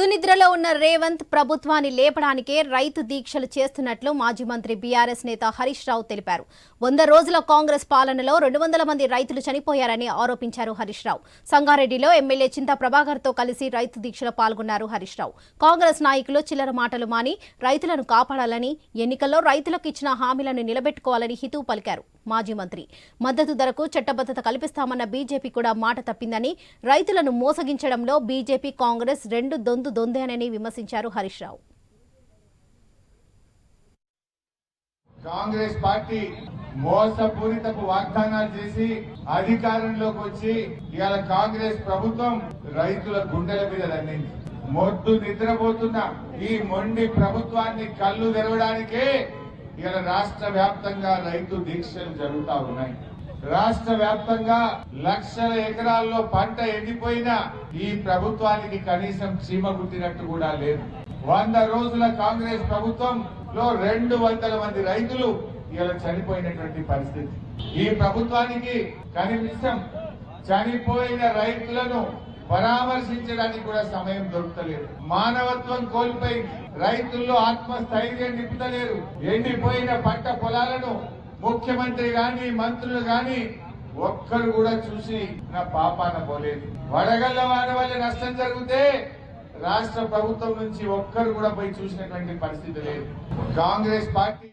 సునిద్రలో ఉన్న రేవంత్ ప్రభుత్వాన్ని లేపడానికే రైతు దీక్షలు చేస్తున్నట్లు మాజీ మంత్రి బీఆర్ఎస్ నేత హరీష్ రావు తెలిపారు. వంద రోజుల కాంగ్రెస్ పాలనలో రెండు వందల మంది రైతులు చనిపోయారని ఆరోపించారు హరీష్ రావు. సంగారెడ్డిలో ఎమ్మెల్యే చింతా ప్రభాకర్తో కలిసి రైతు దీక్షలో పాల్గొన్నారు హరీష్ రావు. కాంగ్రెస్ నాయకులు చిల్లర మాటలు మాని రైతులను కాపాడాలని ఎన్నికల్లో రైతులకు ఇచ్చిన హామీలను నిలబెట్టుకోవాలని హితవు పలికారు మాజీ మంత్రి. మద్దతు ధరకు చట్టబద్దత కల్పిస్తామన్న బీజేపీ కూడా మాట తప్పిందని రైతులను మోసగించడంలో బీజేపీ కాంగ్రెస్ రెండు దొందు దొందేనని విమర్శించారు హరీష్ రావు. కాంగ్రెస్ పార్టీ మోసపూరితపు వాగ్దానాలు చేసి అధికారంలోకి వచ్చి ఇవాళ కాంగ్రెస్ ప్రభుత్వం రైతుల గుండెల మీద దండింది. మొద్దు నిద్రపోతున్న ఈ మొండి ప్రభుత్వాన్ని కళ్ళు తెరవడానికే ఇవాళ రాష్ట్ర వ్యాప్తంగా రైతు దీక్షలు జరుగుతా ఉన్నాయి. రాష్ట్ర వ్యాప్తంగా లక్షల ఎకరాల్లో పంట ఎండిపోయినా ఈ ప్రభుత్వానికి కనీసం చీమ గుట్టినట్టు కూడా లేదు. వంద రోజుల కాంగ్రెస్ ప్రభుత్వం లో రెండు వందల మంది రైతులు ఇలా చనిపోయినటువంటి పరిస్థితి. ఈ ప్రభుత్వానికి కనీసం చనిపోయిన రైతులను పరామర్శించడానికి కూడా సమయం దొరుకుతలేదు. మానవత్వం కోల్పోయింది రైతుల్లో ఆత్మస్థైర్యం నింపుతలేరు. ఎండిపోయిన పంట ముఖ్యమంత్రి గాని మంత్రులు గాని ఒక్కరు కూడా చూసి నా పాపాన పోలేదు. వడగళ్ళ వారి వల్ల నష్టం జరిగితే రాష్ట్ర ప్రభుత్వం నుంచి ఒక్కరు కూడా పోయి చూసినటువంటి పరిస్థితి లేదు. కాంగ్రెస్ పార్టీ